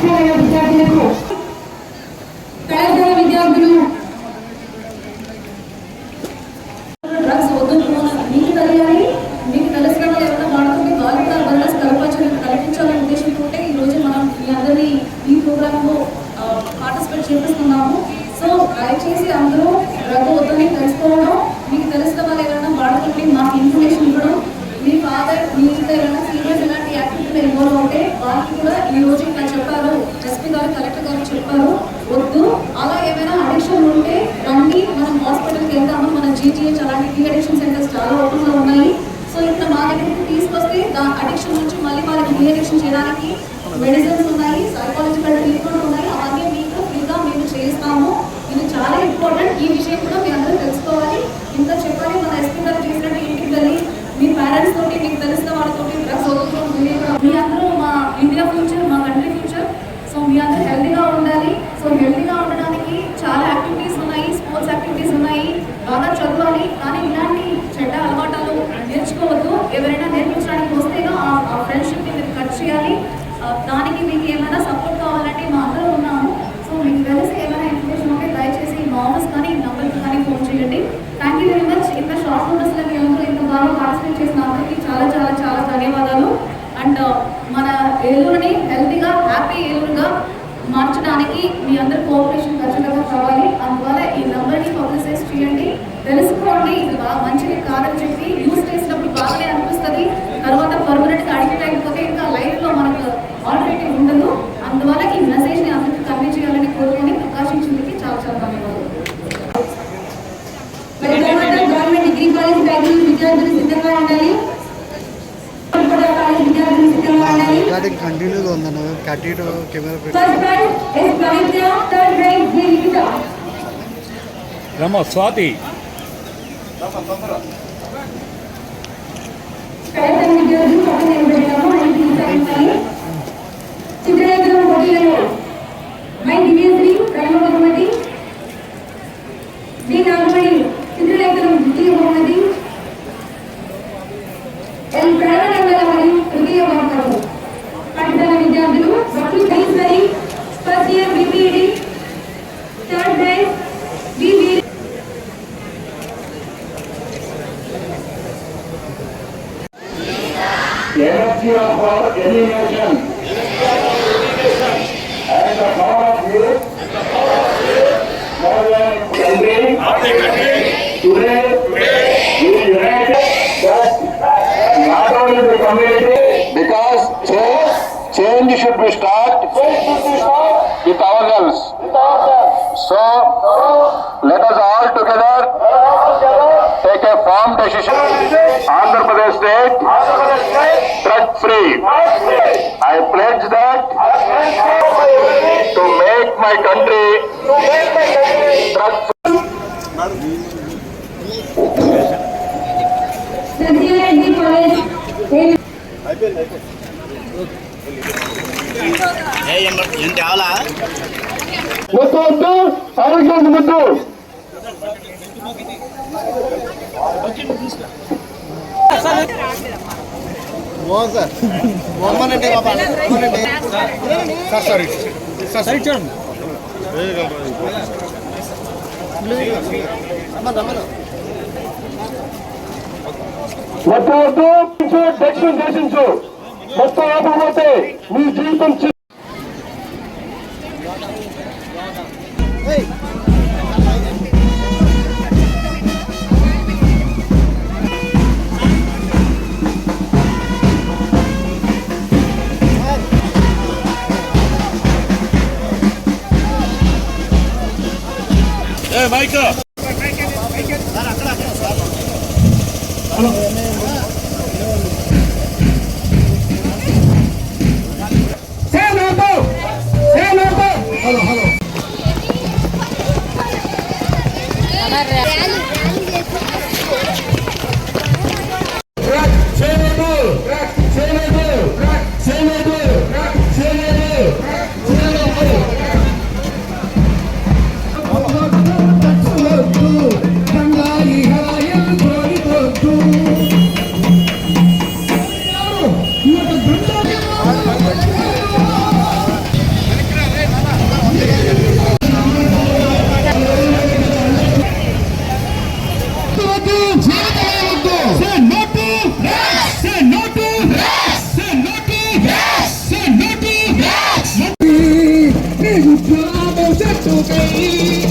పాఠశాల విద్యార్థులకు కళాశాల విద్యార్థులు డ్రగ్స్ వద్దు మీకు తెలియాలి. మీకు తెలిసిన వాళ్ళు ఎవరైనా వాడుతుంటే వాళ్ళు కూడా అవేర్నెస్ కల్పించాలని కల్పించాలనే ఉద్దేశంతో ఈ రోజు మనం మీ అందరినీ ఈ ప్రోగ్రాంలో పార్టిసిపేట్ చేపిస్తున్నాము. సో దయచేసి అందరూ డ్రగ్ వద్దని తెలుసుకోవడం మీకు తెలిసిన వాళ్ళు ఎవరైనా వాడుతుంటే మాకు ఇన్ఫర్మేషన్ ఇవ్వడం మీ ఫాదర్ మీ ఇంట్లో ఎవరైనా సీనియర్స్ ఇలాంటి యాక్టివిటీలో ఇన్వాల్వ్ అవుతే వాళ్ళకి కూడా ఈ రోజు ఇట్లా చెప్పారు. ఎస్పీ గారు కలెక్టర్ గారు చెప్పారు. వద్దు. అలా ఏమైనా అడిక్షన్ ఉంటే రండి. మనం హాస్పిటల్కి వెళ్తాము. మన జీజీహెచ్ అలాంటి డీ అడిక్షన్ సెంటర్స్ చాలా ఓపెన్లో ఉన్నాయి. సో ఇట్లా మా దగ్గరికి తీసుకొస్తే దా అడిక్షన్ నుంచి మళ్ళీ వాళ్ళకి డీ అడిక్షన్ చేయడానికి మెడిసిన్స్ ఉన్నాయి సైకాలజికల్ ట్రీట్మెంట్ ఉన్నాయి. అవన్నీ మీకు ఫ్రీగా మేము చేస్తాము ఇది చాలా ఇంపార్టెంట్ ఈ విషయం కూడా మీ అందరూ తెలుసుకోవాలి ఇంత చెప్పాలి మన ఎస్పీ గారు చేసినట్టు ఇంటికి వెళ్ళి మీ పేరెంట్స్ తోటి మీకు తెలిసిన వాళ్ళతోటి డ్రగ్స్ వదులుతుంది మీ అందరూ మా ఇండియా ఫ్యూచర్ మా కంట్రీ ఫ్యూచర్ సో మీ అందరూ హెల్తీగా ఉండాలి సో హెల్తీగా ఉండడానికి చాలా యాక్టివిటీస్ ఉన్నాయి స్పోర్ట్స్ యాక్టివిటీస్ ఉన్నాయి. బాగా చదవాలి. కానీ ఇలాంటి చెడ్డ అలవాటాలు నేర్చుకోవద్దు. ఎవరైనా నేర్పించడానికి వస్తే ఆ- ఫ్రెండ్షిప్ని మీరు కట్ చేయాలి. దానికి మీకు ఏమైనా సపోర్ట్ కావాలంటే మా అందరూ ఉన్నాము. సో మీకు తెలిసి ఏమైనా ఇన్ఫర్మేషన్ ఉంటే దయచేసి మా కానీ ఈ కానీ ఫోన్ చేయండి. థ్యాంక్ యూ వెరీ మచ్ ఇంత షార్ట్ నోటీస్లో మీ అందరూ ఇంత బాగా పార్టిసిపేట్ చేసిన అందరికీ చాలా చాలా చాలా ధన్యవాదాలు. అండ్ uh, మన ఏలూరుని హెల్తీగా హ్యాపీ ఏలూరుగా మార్చడానికి మీ అందరి కోఆపరేషన్ ఖచ్చితంగా కావాలి. అందువల్ల ఈ నెంబర్ని పబ్లిసైజ్ చేయండి. తెలుసుకోండి ఇది బాగా మంచిది కాదని చెప్పి యూస్ చేసినప్పుడు బాగానే అనిపిస్తుంది. తర్వాత పర్మనెంట్గా అడిక్ట్ అయిపోతే ఇంకా లైఫ్లో మనకు ఆల్టర్నేటివ్ ఉండదు. అందువల్ల ఈ మెసేజ్ని అందరికీ కన్వే చేయాలని కోరుకొని ప్రకాశించేందుకు చాలా చాలా ధన్యవాదాలు. గవర్నమెంట్ డిగ్రీ కాలేజ్ విద్యార్థులు సిద్ధంగా ఉండాలి. రికార్డింగ్ కంటిన్యూగా ఉందన్న కట్టిటు కెమెరా పెట్టి రమ స్వాతి మై దివ్యశ్రీ ప్రథమ బహుమతి D Nagamani our and the power of youth more than country today we unite that not only the community because change change should be start with ourselves so let us all together take a firm decision Andhra Pradesh state drug free. I pledge that to make my country drug Satyanarayana college ముద్దు వద్దు ఆరోగ్యం ముద్దు Mohan sir Mohan అంటే sir sorry sir సరే చూడండి వద్దు వద్దు దక్షిణ దేశించు మొత్తం ఆపకపోతే నీ జీవితం mike mike Vamos, love is just.